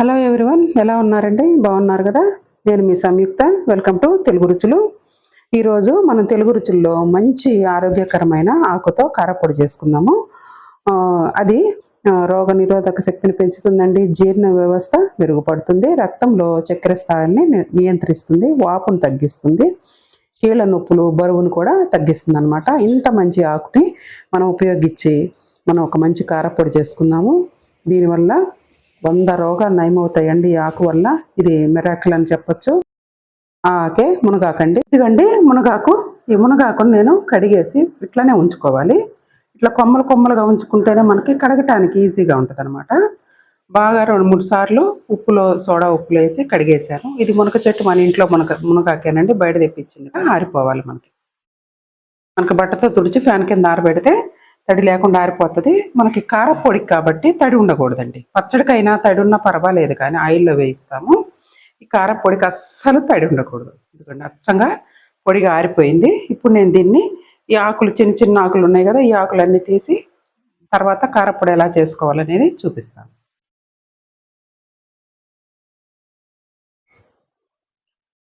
Hello everyone ఎలా ఉన్నారండి? బాగున్నారు కదా? నేను మీ సంయుక్త. వెల్కమ్ టు తెలుగు రుచులు. ఈరోజు మనం తెలుగు రుచుల్లో మంచి ఆరోగ్యకరమైన ఆకుతో కారపొడి చేసుకుందాము. అది రోగ నిరోధక శక్తిని పెంచుతుందండి. జీర్ణ వ్యవస్థ మెరుగుపడుతుంది. రక్తంలో చక్కెర స్థాయిని ని- నియంత్రిస్తుంది. వాపును తగ్గిస్తుంది. కీళ్ళ నొప్పులు బరువును కూడా తగ్గిస్తుంది అనమాట ఇంత మంచి ఆకుని మనం ఉపయోగించి మనం ఒక మంచి కారపొడి చేసుకుందాము. దీనివల్ల వంద రోగాలు నయమవుతాయండి ఈ ఆకు వల్ల. ఇది మిరాకిల్ అని చెప్పొచ్చు. ఆకే ఆకే మునగాకండి. ఇదిగండి మునగాకు. ఈ మునగాకును నేను కడిగేసి ఇట్లానే ఉంచుకోవాలి. ఇట్లా కొమ్మలు కొమ్మలుగా ఉంచుకుంటేనే మనకి కడగటానికి ఈజీగా ఉంటుంది అనమాట బాగా రెండు మూడు సార్లు ఉప్పులో సోడా ఉప్పులో వేసి కడిగేశాను. ఇది మునగ చెట్టు మన ఇంట్లో మునగ మునగాకేనండి. బయట తెప్పించింది. ఆరిపోవాలి మనకి. మనకి బట్టతో తుడిచి ఫ్యాన్ కింద ఆరబెడితే తడి లేకుండా ఆరిపోతుంది. మనకి కారపొడికి కాబట్టి తడి ఉండకూడదండి. పచ్చడికైనా తడి ఉన్నా పర్వాలేదు కానీ ఆయిల్లో వేయిస్తాము. ఈ కారపొడికి అస్సలు తడి ఉండకూడదు. ఎందుకంటే అచ్చంగా పొడిగా ఆరిపోయింది. ఇప్పుడు నేను దీన్ని ఈ ఆకులు చిన్న చిన్న ఆకులు ఉన్నాయి కదా ఈ ఆకులన్నీ తీసి తర్వాత కారపొడి ఎలా చేసుకోవాలనేది చూపిస్తాను.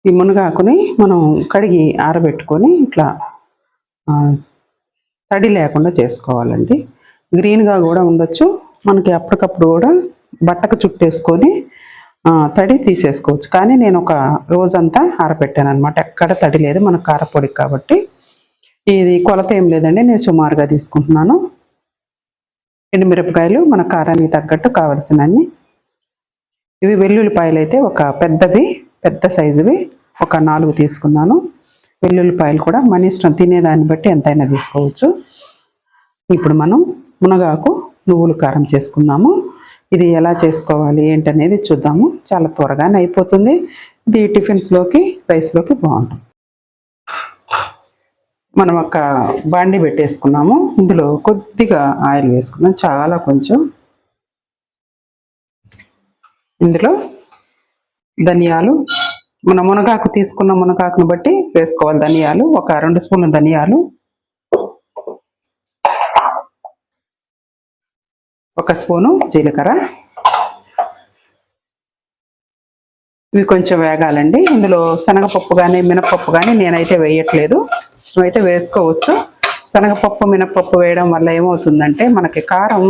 ఈ మునగాకుని మనం కడిగి ఆరబెట్టుకొని ఇట్లా తడి లేకుండా చేసుకోవాలండి. గ్రీన్గా కూడా ఉండొచ్చు. మనకి అప్పటికప్పుడు కూడా బట్టకు చుట్టేసుకొని తడి తీసేసుకోవచ్చు. కానీ నేను ఒక రోజంతా ఆరబెట్టాను అనమాట ఎక్కడ తడి లేదు. మన కారపొడి కాబట్టి. ఇది కొలత ఏం లేదండి. నేను సుమారుగా తీసుకుంటున్నాను. ఎండుమిరపకాయలు మన కారానికి తగ్గట్టు కావలసినన్ని. ఇవి వెల్లుల్లిపాయలు అయితే ఒక పెద్దవి పెద్ద సైజువి ఒక నాలుగు తీసుకున్నాను. వెల్లుల్లిపాయలు కూడా మన ఇష్టం. తినేదాన్ని బట్టి ఎంతైనా తీసుకోవచ్చు. ఇప్పుడు మనం మునగాకు నువ్వులు కారం చేసుకుందాము. ఇది ఎలా చేసుకోవాలి ఏంటనేది చూద్దాము. చాలా త్వరగానే అయిపోతుంది. ఇది టిఫిన్స్లోకి రైస్లోకి బాగుంటుంది. మనం ఒక బాండి పెట్టేసుకున్నాము. ఇందులో కొద్దిగా ఆయిల్ వేసుకుందాం. చాలా కొంచెం. ఇందులో ధనియాలు మన మునగాకు తీసుకున్న మునగాకును బట్టి వేసుకోవాలి. ధనియాలు ఒక రెండు స్పూన్ల ధనియాలు. ఒక స్పూను జీలకర్ర. ఇవి కొంచెం వేగాలండి. ఇందులో శనగపప్పు కానీ మినపప్పు కానీ నేనైతే వేయట్లేదు. ఇష్టమైతే వేసుకోవచ్చు. శనగపప్పు మినపప్పు వేయడం వల్ల ఏమవుతుందంటే మనకి కారం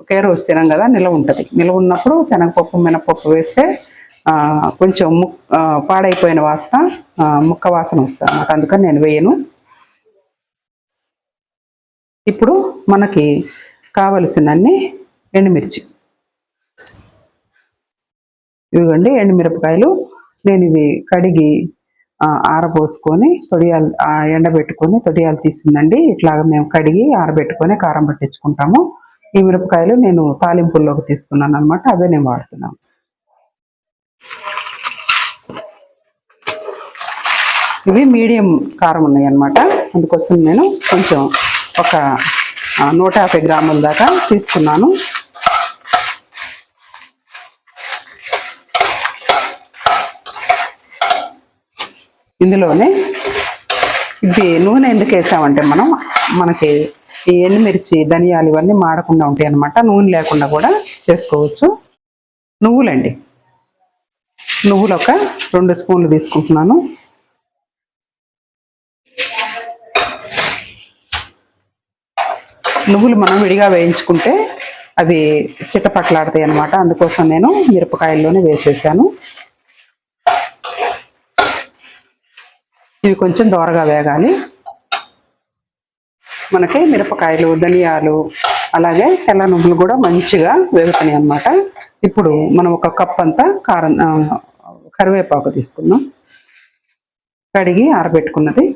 ఒకే రోజు తినం కదా నిలవ ఉంటుంది. నిల్వ ఉన్నప్పుడు శనగపప్పు మినపప్పు వేస్తే కొంచెం ముక్ పాడైపోయిన వాసన ముక్క వాసన వస్తుంది అన్నమాట. అందుకని నేను వేయను. ఇప్పుడు మనకి కావలసినన్ని ఎండుమిర్చి. ఇవ్వండి ఎండుమిరపకాయలు. నేను ఇవి కడిగి ఆరబోసుకొని తొడియాలు ఎండబెట్టుకొని తొడియాలు తీసిందండి. ఇట్లాగ మేము కడిగి ఆరబెట్టుకొని కారం పట్టించుకుంటాము. ఈ మిరపకాయలు నేను తాలింపుల్లోకి తీసుకున్నాను అనమాట అవే నేను వాడుతున్నాను. ఇవి మీడియం కారం ఉన్నాయి అనమాట అందుకోసం నేను కొంచెం ఒక నూట యాభై గ్రాముల దాకా తీసుకున్నాను ఇందులోనే ఇది నూనె ఎందుకు వేసామంటే మనం మనకి ఈ ఎండుమిర్చి ధనియాలు ఇవన్నీ మాడకుండా ఉంటాయి అన్నమాట నూనె లేకుండా కూడా చేసుకోవచ్చు. నువ్వులండి. నువ్వులు ఒక రెండు స్పూన్లు తీసుకుంటున్నాను. నువ్వులు మనం విడిగా వేయించుకుంటే అవి చిట్టపట్లాడతాయి అనమాట అందుకోసం నేను మిరపకాయల్లోనే వేసేసాను. ఇవి కొంచెం దోరగా వేగాలి. మనకి మిరపకాయలు ధనియాలు అలాగే తెల్ల నువ్వులు కూడా మంచిగా వేగుతున్నాయి అన్నమాట. ఇప్పుడు మనం ఒక కప్ అంతా కారం కరివేపాకు తీసుకుందాం. కడిగి ఆరబెట్టుకున్నది.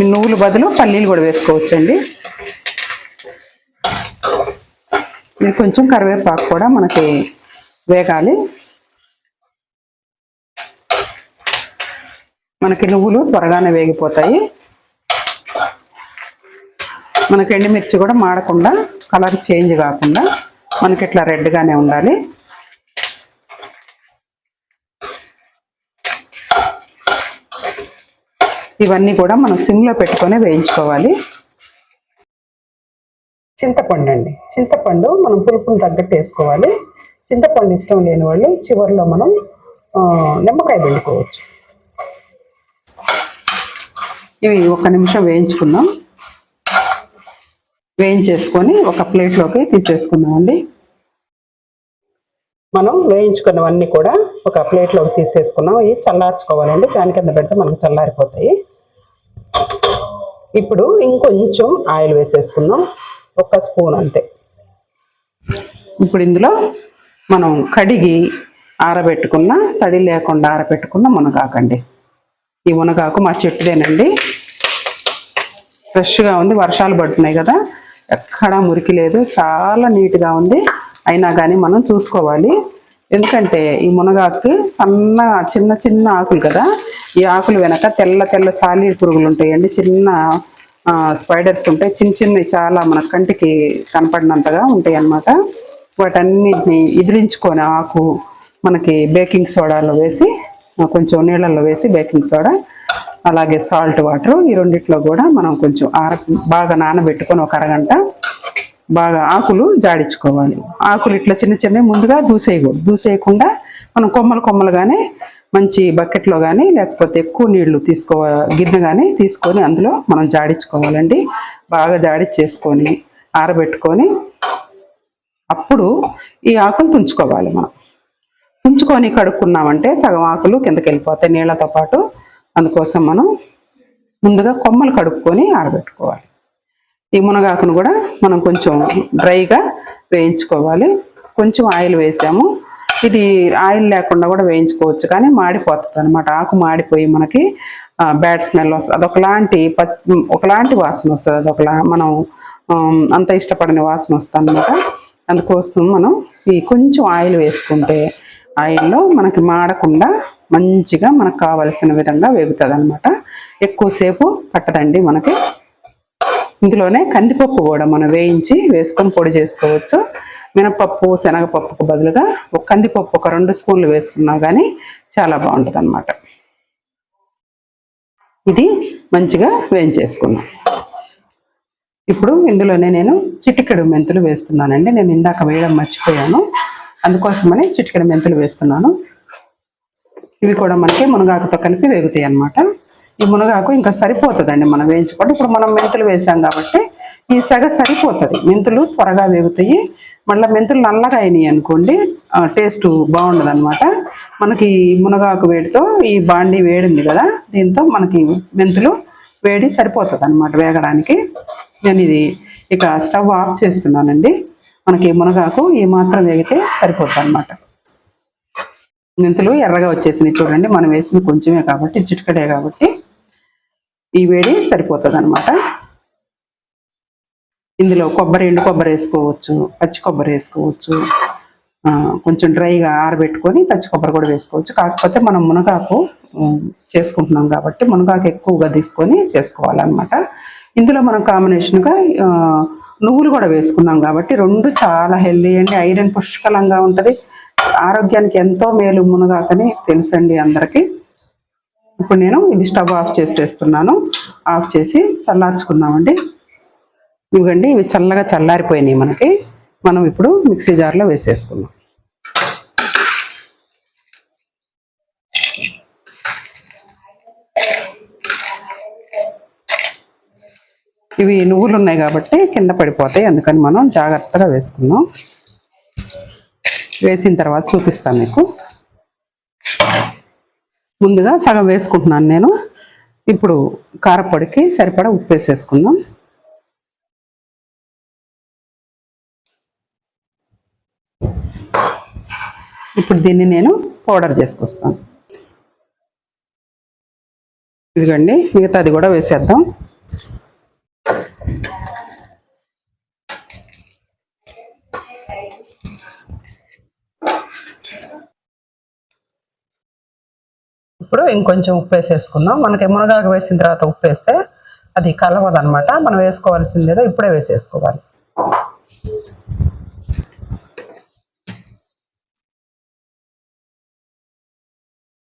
నువ్వులు నువ్వుల బదులు పల్లీలు కూడా వేసుకోవచ్చండి. ఇది కొంచెం కరివేపాకు కూడా మనకి వేగాలి. మనకి నువ్వులు త్వరగానే వేగిపోతాయి. మనకి ఎండుమిర్చి కూడా మాడకుండా కలర్ చేంజ్ కాకుండా మనకి ఇట్లా రెడ్గానే ఉండాలి. ఇవన్నీ కూడా మనం సిమ్లో పెట్టుకొని వేయించుకోవాలి. చింతపండు అండి. చింతపండు మనం పులుపుని తగ్గట్టు వేసుకోవాలి. చింతపండు ఇష్టం లేని వాళ్ళు చివరిలో మనం నిమ్మకాయ పిండుకోవచ్చు. ఇవి ఒక నిమిషం వేయించుకుందాం. వేయించేసుకొని ఒక ప్లేట్లోకి తీసేసుకుందామండి. మనం వేయించుకున్నవన్నీ కూడా ఒక ప్లేట్లోకి తీసేసుకున్నాం. ఇవి చల్లార్చుకోవాలండి. ఫ్యాన్ కింద పెడితే మనకు చల్లారిపోతాయి. ఇప్పుడు ఇంకొంచెం ఆయిల్ వేసేసుకుందాం. ఒక స్పూన్ అంతే. ఇప్పుడు ఇందులో మనం కడిగి ఆరబెట్టుకున్న తడి లేకుండా ఆరబెట్టుకున్న మునగాకండి. ఈ మునగాకు మా చెట్టుదేనండి. ఫ్రెష్గా ఉంది వర్షాలు పడుతున్నాయి కదా. ఎక్కడా మురికి లేదు చాలా నీట్గా ఉంది. అయినా కానీ మనం చూసుకోవాలి. ఎందుకంటే ఈ మునగాకు సన్న చిన్న చిన్న ఆకులు కదా ఈ ఆకులు వెనక తెల్ల తెల్ల సాలి పురుగులు ఉంటాయండి. చిన్న స్పైడర్స్ ఉంటాయి. చిన్న చిన్నవి చాలా మన కంటికి కనపడినంతగా ఉంటాయి అన్నమాట వాటన్నిటిని ఇదిలించుకొని ఆకు మనకి బేకింగ్ సోడాలో వేసి కొంచెం నీళ్ళల్లో వేసి బేకింగ్ సోడా అలాగే సాల్ట్ వాటర్ ఈ రెండిట్లో కూడా మనం కొంచెం ఆర బాగా నానబెట్టుకొని ఒక అరగంట బాగా ఆకులు జాడించుకోవాలి. ఆకులు ఇట్లా చిన్న చిన్న ముందుగా దూసేయకూడదు. దూసేయకుండా మనం కొమ్మలు కొమ్మలుగానే మంచి బకెట్లో కానీ లేకపోతే ఎక్కువ నీళ్ళు తీసుకో గిన్నె కానీ తీసుకొని అందులో మనం జాడించుకోవాలండి. బాగా జాడిచ్చేసుకొని ఆరబెట్టుకొని అప్పుడు ఈ ఆకులు తుంచుకోవాలి మనం. తుంచుకొని కడుక్కున్నామంటే సగం ఆకులు కిందకి వెళ్ళిపోతాయి. నీళ్ళతో పాటు అందుకోసం మనం ముందుగా కొమ్మలు కడుక్కొని ఆరబెట్టుకోవాలి. ఈ మునగాకును కూడా మనం కొంచెం డ్రైగా వేయించుకోవాలి. కొంచెం ఆయిల్ వేసాము. ఇది ఆయిల్ లేకుండా కూడా వేయించుకోవచ్చు కానీ మాడిపోతుంది అనమాట ఆకు మాడిపోయి మనకి బ్యాడ్ స్మెల్ వస్తుంది. అదొకలాంటి ప ఒకలాంటి వాసన వస్తుంది. అదొకలా మనం అంత ఇష్టపడని వాసన వస్తుంది అనమాట అందుకోసం మనం ఈ కొంచెం ఆయిల్ వేసుకుంటే ఆయిల్లో మనకి మాడకుండా మంచిగా మనకు కావలసిన విధంగా వేగుతుంది అనమాట ఎక్కువసేపు పట్టదండి మనకి. ఇందులోనే కందిపప్పు కూడా మనం వేయించి వేసుకొని పొడి చేసుకోవచ్చు. మినపప్పు శనగపప్పుకు బదులుగా ఒక కందిపప్పు ఒక రెండు స్పూన్లు వేసుకున్నా కానీ చాలా బాగుంటుంది అనమాట ఇది మంచిగా వేయించేసుకున్నాం ఇప్పుడు ఇందులోనే నేను చిటికెడు మెంతులు వేస్తున్నానండి. నేను ఇందాక వేయడం మర్చిపోయాను. అందుకోసమని చిటికెడు మెంతులు వేస్తున్నాను. ఇవి కూడా మనకి మునగాకుతో కలిపి వేగుతాయి అన్నమాట ఈ మునగాకు ఇంకా సరిపోతుందండి మనం వేయించుకోండి ఇప్పుడు మనం మెంతులు వేసాం కాబట్టి ఈ సెగ సరిపోతుంది. మెంతులు త్వరగా వేగుతాయి. మళ్ళీ మెంతులు నల్లగా అయినాయి అనుకోండి టేస్ట్ బాగుండదు అనమాట మనకి ఈ మునగాకు వేడితో ఈ బాండి వేడింది కదా దీంతో మనకి మెంతులు వేడి సరిపోతుంది అనమాట వేగడానికి. నేను ఇది ఇక స్టవ్ ఆఫ్ చేస్తున్నానండి. మనకి మునగాకు ఈ మాత్రం వేగితే సరిపోతుంది అనమాట మెంతులు ఎర్రగా వచ్చేసినాయి చూడండి. మనం వేసిన కొంచెమే కాబట్టి చిటికడే కాబట్టి. ఈ వేడి సరిపోతుంది అనమాట ఇందులో కొబ్బరి ఎండు కొబ్బరి వేసుకోవచ్చు పచ్చి కొబ్బరి వేసుకోవచ్చు కొంచెం డ్రైగా ఆరబెట్టుకొని పచ్చి కొబ్బరి కూడా వేసుకోవచ్చు. కాకపోతే మనం మునగాకు చేసుకుంటున్నాం కాబట్టి మునగాకు ఎక్కువగా తీసుకొని చేసుకోవాలన్నమాట. ఇందులో మనం కాంబినేషన్గా నువ్వులు కూడా వేసుకున్నాం కాబట్టి రెండు చాలా హెల్దీ అండి. ఐరన్ పుష్కలంగా ఉంటుంది. ఆరోగ్యానికి ఎంతో మేలు మునగాకని తెలుసండి అందరికీ. ఇప్పుడు నేను ఇది స్టవ్ ఆఫ్ చేసేస్తున్నాను. ఆఫ్ చేసి చల్లార్చుకుందామండి. ఇవ్వండి ఇవి చల్లగా చల్లారిపోయినాయి మనకి. మనం ఇప్పుడు మిక్సీ జార్లో వేసేసుకుందాం. ఇవి నువ్వులు ఉన్నాయి కాబట్టి కింద పడిపోతాయి అందుకని మనం జాగ్రత్తగా వేసుకుందాం. వేసిన తర్వాత చూపిస్తాను మీకు. ముందుగా సగం వేసుకుంటున్నాను నేను. ఇప్పుడు కారపొడికి సరిపడా ఉప్పు వేసేసుకుందాం. ఇప్పుడు దీన్ని నేను పౌడర్ చేసుకొస్తాను. ఇదిగోండి మిగతాది కూడా వేసేద్దాం. ఇప్పుడు ఇంకొంచెం ఉప్పు వేసేసుకుందాం. మనకి మునగాకు వేసిన తర్వాత ఉప్పు వేస్తే అది కలవదనమాట మనం వేసుకోవాల్సింది ఏదో ఇప్పుడే వేసేసుకోవాలి.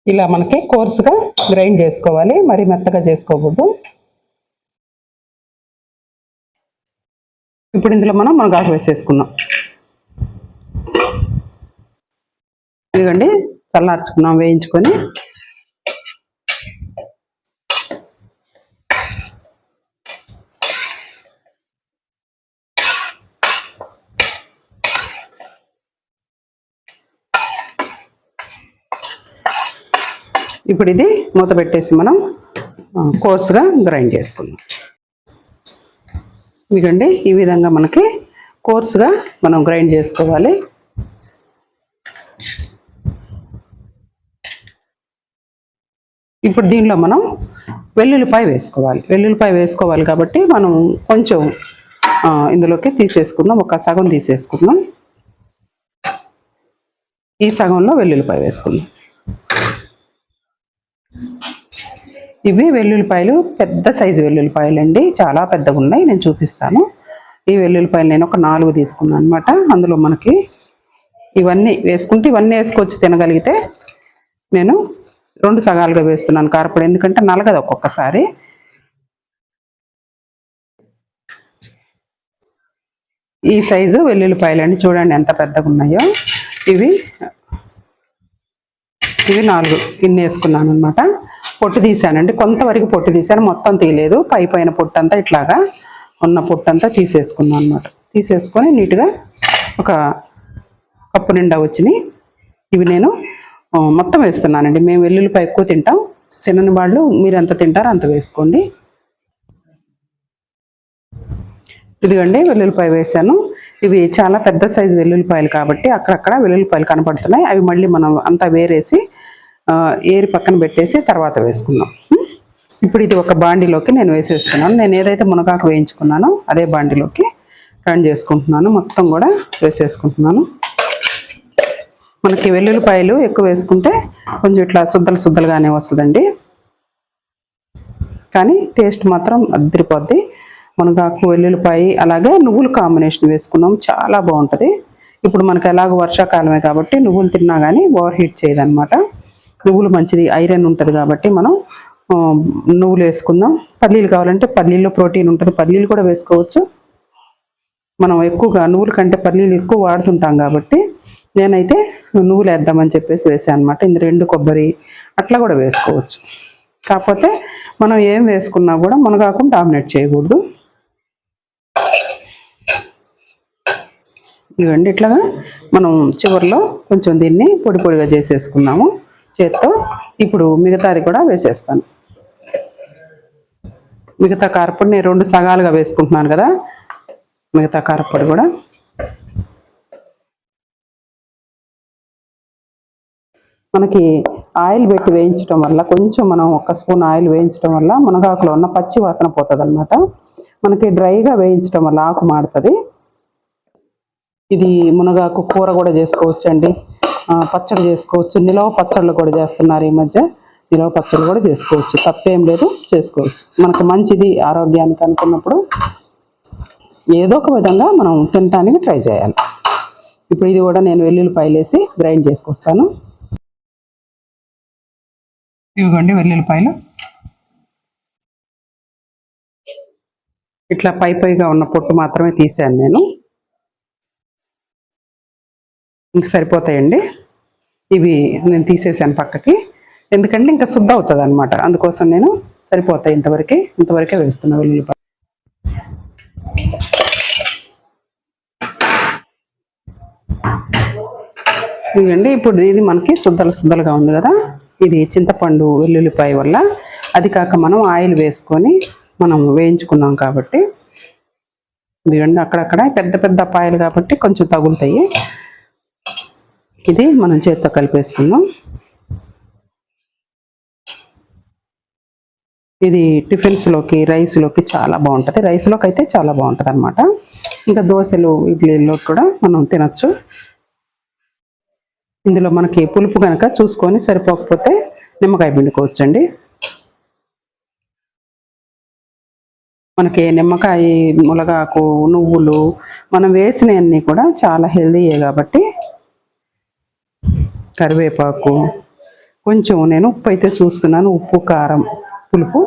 ఇలా మనకి కోర్సుగా గ్రైండ్ చేసుకోవాలి. మరి మెత్తగా చేసుకోకూడదు. ఇప్పుడు ఇందులో మనం మునగాకు వేసేసుకుందాం. ఇదిగండి చల్లార్చుకున్నాం వేయించుకొని. ఇప్పుడు ఇది మూత పెట్టేసి మనం కోర్సుగా గ్రైండ్ చేసుకుందాం. ఇదిగండి ఈ విధంగా మనకి కోర్సుగా మనం గ్రైండ్ చేసుకోవాలి. ఇప్పుడు దీనిలో మనం వెల్లుల్లిపాయ వేసుకోవాలి. వెల్లుల్లిపాయ వేసుకోవాలి కాబట్టి మనం కొంచెం ఇందులోకి తీసేసుకుందాం. ఒక సగం తీసేసుకుందాం. ఈ సగంలో వెల్లుల్లిపాయ వేసుకుందాం. ఇవి వెల్లుల్లిపాయలు పెద్ద సైజు వెల్లుల్లిపాయలు అండి చాలా పెద్దగా ఉన్నాయి నేను చూపిస్తాను. ఈ వెల్లుల్లిపాయలు నేను ఒక నాలుగు తీసుకున్నాను అనమాట అందులో మనకి ఇవన్నీ వేసుకుంటే ఇవన్నీ వేసుకొచ్చి తినగలిగితే. నేను రెండు సగాలుగా వేస్తున్నాను కారపొడి ఎందుకంటే నలగదు ఒక్కొక్కసారి. ఈ సైజు వెల్లుల్లిపాయలు అండి చూడండి ఎంత పెద్దగా ఉన్నాయో ఇవి ఇవి నాలుగు ఇన్ని వేసుకున్నాను అనమాట పొట్టు తీసానండి కొంతవరకు పొట్టు తీసాను మొత్తం తీయలేదు. పై పైన పొట్టు అంతా ఇట్లాగా ఉన్న పొట్టు అంతా తీసేసుకున్నాను అనమాట తీసేసుకొని నీట్గా ఒక కప్పు నిండా వచ్చినాయి. ఇవి నేను మొత్తం వేస్తున్నానండి. మేము వెల్లుల్లిపాయ ఎక్కువ తింటాం. తినని వాళ్ళు మీరు ఎంత తింటారో అంత వేసుకోండి. ఇదిగండి వెల్లుల్లిపాయ వేసాను ఇవి చాలా పెద్ద సైజు వెల్లుల్లిపాయలు కాబట్టి అక్కడక్కడ వెల్లుల్లిపాయలు కనపడుతున్నాయి. అవి మళ్ళీ మనం అంతా వేరేసి ఏరి పక్కన పెట్టేసి తర్వాత వేసుకుందాం. ఇప్పుడు ఇది ఒక బాండిలోకి నేను వేసేస్తున్నాను. నేను ఏదైతే మునగాకు వేయించుకున్నానో అదే బాండిలోకి రన్ చేసుకుంటున్నాను. మొత్తం కూడా వేసేసుకుంటున్నాను. మనకి వెల్లుల్లిపాయలు ఎక్కువ వేసుకుంటే కొంచెం ఇట్లా శుద్ధలు శుద్ధలుగానే వస్తుందండి. కానీ టేస్ట్ మాత్రం అద్దరిపోద్ది. మునగాకు వెల్లుల్లిపాయ అలాగే నువ్వులు కాంబినేషన్ వేసుకున్నాం. చాలా బాగుంటుంది. ఇప్పుడు మనకు ఎలాగో వర్షాకాలమే కాబట్టి నువ్వులు తిన్నా కానీ ఓవర్ హీట్ చేయదనమాట నువ్వులు మంచిది ఐరన్ ఉంటుంది కాబట్టి మనం నువ్వులు వేసుకుందాం. పల్లీలు కావాలంటే పల్లీల్లో ప్రోటీన్ ఉంటుంది. పల్లీలు కూడా వేసుకోవచ్చు. మనం ఎక్కువగా నువ్వుల కంటే పల్లీలు ఎక్కువ వాడుతుంటాం కాబట్టి నేనైతే నువ్వులు వేద్దామని చెప్పేసి వేసాను అనమాట ఇందు రెండు కొబ్బరి అట్లా కూడా వేసుకోవచ్చు. కాకపోతే మనం ఏం వేసుకున్నా కూడా మునగాకు డామినేట్ చేయకూడదు. ఇవ్వండి ఇట్లాగా మనం చివరిలో కొంచెం దీన్ని పొడి పొడిగా చేసేసుకున్నాము. చేత్తో ఇప్పుడు మిగతాది కూడా వేసేస్తాను. మిగతా కారపొడి నేను రెండు సగాలుగా వేసుకుంటున్నాను కదా. మిగతా కారపొడి కూడా. మనకి ఆయిల్ పెట్టి వేయించడం వల్ల కొంచెం మనం ఒక స్పూన్ ఆయిల్ వేయించడం వల్ల మునగాకులో ఉన్న పచ్చి వాసన పోతుంది అనమాట మనకి డ్రైగా వేయించడం వల్ల ఆకు మాడుతుంది. ఇది మునగాకు కూర కూడా చేసుకోవచ్చు అండి పచ్చడి చేసుకోవచ్చు. నిలవ పచ్చళ్ళు కూడా చేస్తున్నారు ఈ మధ్య. నిలవ పచ్చళ్ళు కూడా చేసుకోవచ్చు. తప్పేం లేదు చేసుకోవచ్చు. మనకు మంచిది ఆరోగ్యానికి అనుకున్నప్పుడు ఏదో ఒక విధంగా మనం తినటానికి ట్రై చేయాలి. ఇప్పుడు ఇది కూడా నేను వెల్లుల్లిపాయలు వేసి గ్రైండ్ చేసుకొస్తాను. ఇవ్వండి వెల్లుల్లిపాయలు. ఇట్లా పై పైగా ఉన్న పొట్టు మాత్రమే తీసాను నేను. ఇంక సరిపోతాయండి. ఇవి నేను తీసేసాను పక్కకి. ఎందుకంటే ఇంకా శుద్ధ అవుతుంది అనమాట అందుకోసం నేను సరిపోతాయి ఇంతవరకే. ఇంతవరకే వేస్తున్నా వెల్లుల్లిపాయ. ఇదండి ఇప్పుడు ఇది మనకి శుద్ధలు శుద్ధలుగా ఉంది కదా. ఇది చింతపండు వెల్లుల్లిపాయ వల్ల. అది కాక మనం ఆయిల్ వేసుకొని మనం వేయించుకున్నాం కాబట్టి. ఇదిగండి అక్కడక్కడ పెద్ద పెద్ద పాయలు కాబట్టి కొంచెం తగులుతాయి. ఇది మనం చేత్తో కలిపేసుకుందాం. ఇది టిఫిన్స్లోకి రైస్లోకి చాలా బాగుంటుంది. రైస్లోకి అయితే చాలా బాగుంటుంది అనమాట ఇంకా దోశలు ఇడ్లీలో కూడా మనం తినచ్చు. ఇందులో మనకి పులుపు కనుక చూసుకొని సరిపోకపోతే నిమ్మకాయ పిండుకోవచ్చండి. మనకి నిమ్మకాయ మునగాకు నువ్వులు మనం వేసినవన్నీ కూడా చాలా హెల్దీయే కాబట్టి కరివేపాకు కొంచెం నేను ఉప్పు అయితే చూస్తున్నాను. ఉప్పు కారం పులుపు.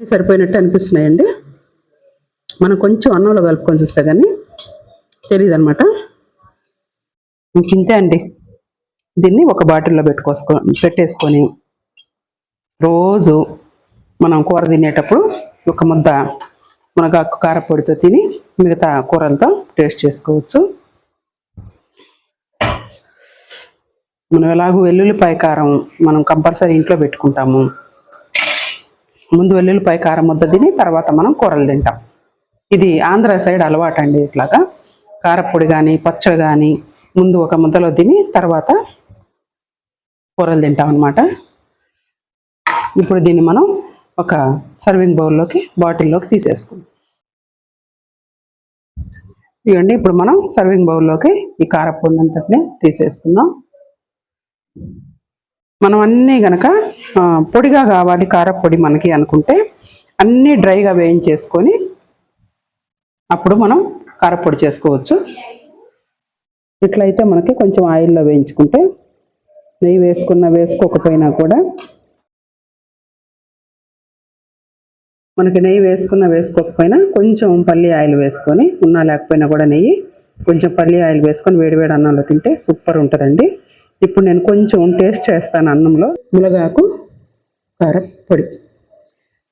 సరిపోయినట్టు అనిపిస్తున్నాయండి. మనం కొంచెం అన్నంలో కలుపుకొని చూస్తే కానీ తెలియదు అనమాట ఇంతే అండి. దీన్ని ఒక బాటిల్లో పెట్టుకోసుకో పెట్టేసుకొని రోజు మనం కూర తినేటప్పుడు ఒక ముద్ద మునగాకు కారపొడితో తిని మిగతా కూరలతో టేస్ట్ చేసుకోవచ్చు. మనం ఎలాగో వెల్లుల్లిపాయ కారం మనం కంపల్సరీ ఇంట్లో పెట్టుకుంటాము. ముందు వెల్లుల్లిపాయ కారం ముద్ద తిని తర్వాత మనం కూరలు తింటాం. ఇది ఆంధ్ర సైడ్ అలవాటు అండి ఇట్లాగా. కారపొడి కానీ పచ్చడి కానీ ముందు ఒక ముద్దలో తిని తర్వాత కూరలు తింటాం అనమాట ఇప్పుడు దీన్ని మనం ఒక సర్వింగ్ బౌల్లోకి బాటిల్లోకి తీసేసుకుందాం. ఇవ్వండి ఇప్పుడు మనం సర్వింగ్ బౌల్లోకి ఈ కారపొడి అంతటిని తీసేసుకుందాం. మనం అన్నీ గనక పొడిగా కావాలి కారపొడి మనకి అనుకుంటే అన్నీ డ్రైగా వేయించేసుకొని అప్పుడు మనం కారపొడి చేసుకోవచ్చు. ఇట్లయితే మనకి కొంచెం ఆయిల్లో వేయించుకుంటే నెయ్యి వేసుకున్న వేసుకోకపోయినా కూడా మనకి నెయ్యి వేసుకున్న వేసుకోకపోయినా కొంచెం పల్లి ఆయిల్ వేసుకొని ఉన్నా లేకపోయినా కూడా నెయ్యి కొంచెం పల్లి ఆయిల్ వేసుకొని వేడివేడి అన్నంలో తింటే సూపర్ ఉంటుందండి. ఇప్పుడు నేను కొంచెం టేస్ట్ చేస్తాను అన్నంలో. మునగాకు కారపొడి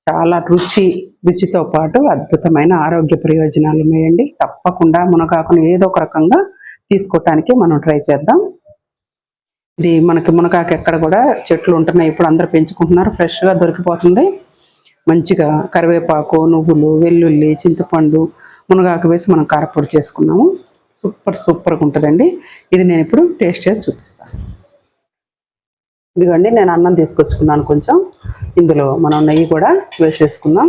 చాలా రుచి రుచితో పాటు అద్భుతమైన ఆరోగ్య ప్రయోజనాలు ఉన్నాయండి. తప్పకుండా మునగాకును ఏదో ఒక రకంగా తీసుకోవటానికి మనం ట్రై చేద్దాం. ఇది మనకి మునగాకు ఎక్కడ కూడా చెట్లు ఉంటున్నాయి ఇప్పుడు అందరూ పెంచుకుంటున్నారు ఫ్రెష్గా దొరికిపోతుంది. మంచిగా కరివేపాకు నువ్వులు వెల్లుల్లి చింతపండు మునగాకు వేసి మనం కారపొడి చేసుకున్నాము. సూపర్ సూపర్గా ఉంటుందండి. ఇది నేను ఇప్పుడు టేస్ట్ చేసి చూపిస్తాను. ఇదిగోండి నేను అన్నం తీసుకొచ్చుకున్నాను కొంచెం. ఇందులో మనం నెయ్యి కూడా వేసేసుకుందాం.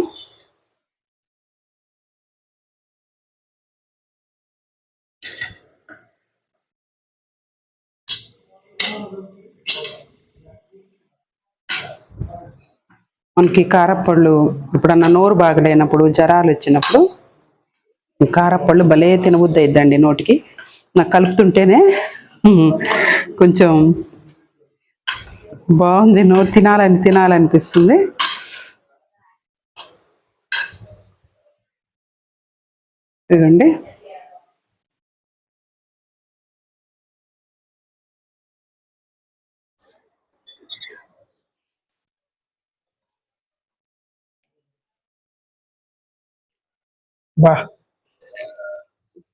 మనకి కారపళ్ళు ఇప్పుడన్నా నోరు బాగలేనప్పుడు జ్వరాలు వచ్చినప్పుడు కారప్పళ్ళు భలే తినబుద్ది అయిద్దండి నోటికి. నాకు కలుపుతుంటేనే కొంచెం బాగుంది నోరు. తినాలని తినాలనిపిస్తుంది. ఇదిగోండి. బా.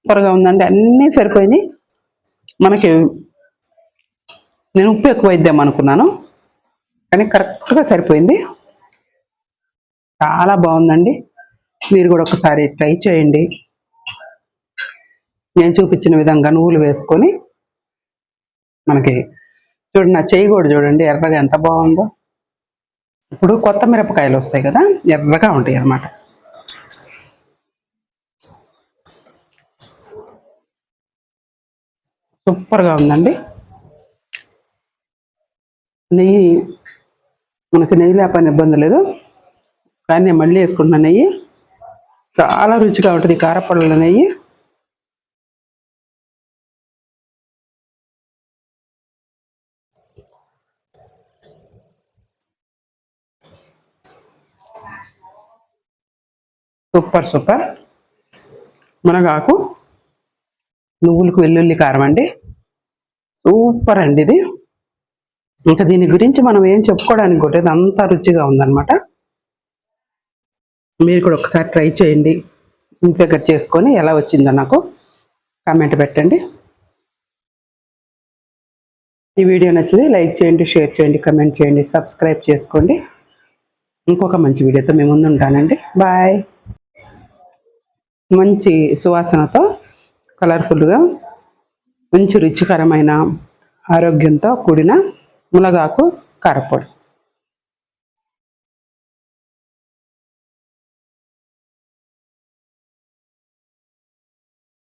సూపర్గా ఉందండి. అన్నీ సరిపోయినాయి. మనకి నేను ఉప్పు ఎక్కువ ఇద్దాం అనుకున్నాను. కానీ కరెక్ట్గా సరిపోయింది. చాలా బాగుందండి. మీరు కూడా ఒకసారి ట్రై చేయండి. నేను చూపించిన విధంగా నువ్వులు వేసుకొని మనకి చూడండి నా చేయి కూడా చూడండి ఎర్రగా ఎంత బాగుందో. ఇప్పుడు కొత్త మిరపకాయలు వస్తాయి కదా ఎర్రగా ఉంటాయి అన్నమాట. సూపర్గా ఉందండి. నెయ్యి మనకి నెయ్యి లేకపోయిన ఇబ్బంది లేదు. కానీ నేను మళ్ళీ వేసుకుంటున్న నెయ్యి. చాలా రుచిగా ఉంటుంది కారపళ్ళ నెయ్యి. Super super. మునగాకు. నువ్వులకు వెల్లుల్లి కారం అండి. సూపర్ అండి ఇది. ఇంకా దీని గురించి మనం ఏం చెప్పుకోవడానికి కూడా ఇది అంత రుచిగా ఉందన్నమాట. మీరు కూడా ఒకసారి ట్రై చేయండి. ఇంటి దగ్గర చేసుకొని ఎలా వచ్చిందో నాకు కామెంట్ పెట్టండి. ఈ వీడియో నచ్చితే లైక్ చేయండి షేర్ చేయండి కమెంట్ చేయండి సబ్స్క్రైబ్ చేసుకోండి. ఇంకొక మంచి వీడియోతో మేము ముందు ఉంటానండి. బాయ్. మంచి సువాసనతో కలర్ఫుల్గా మంచి రుచికరమైన ఆరోగ్యంతో కూడిన మునగాకు కారపొడి.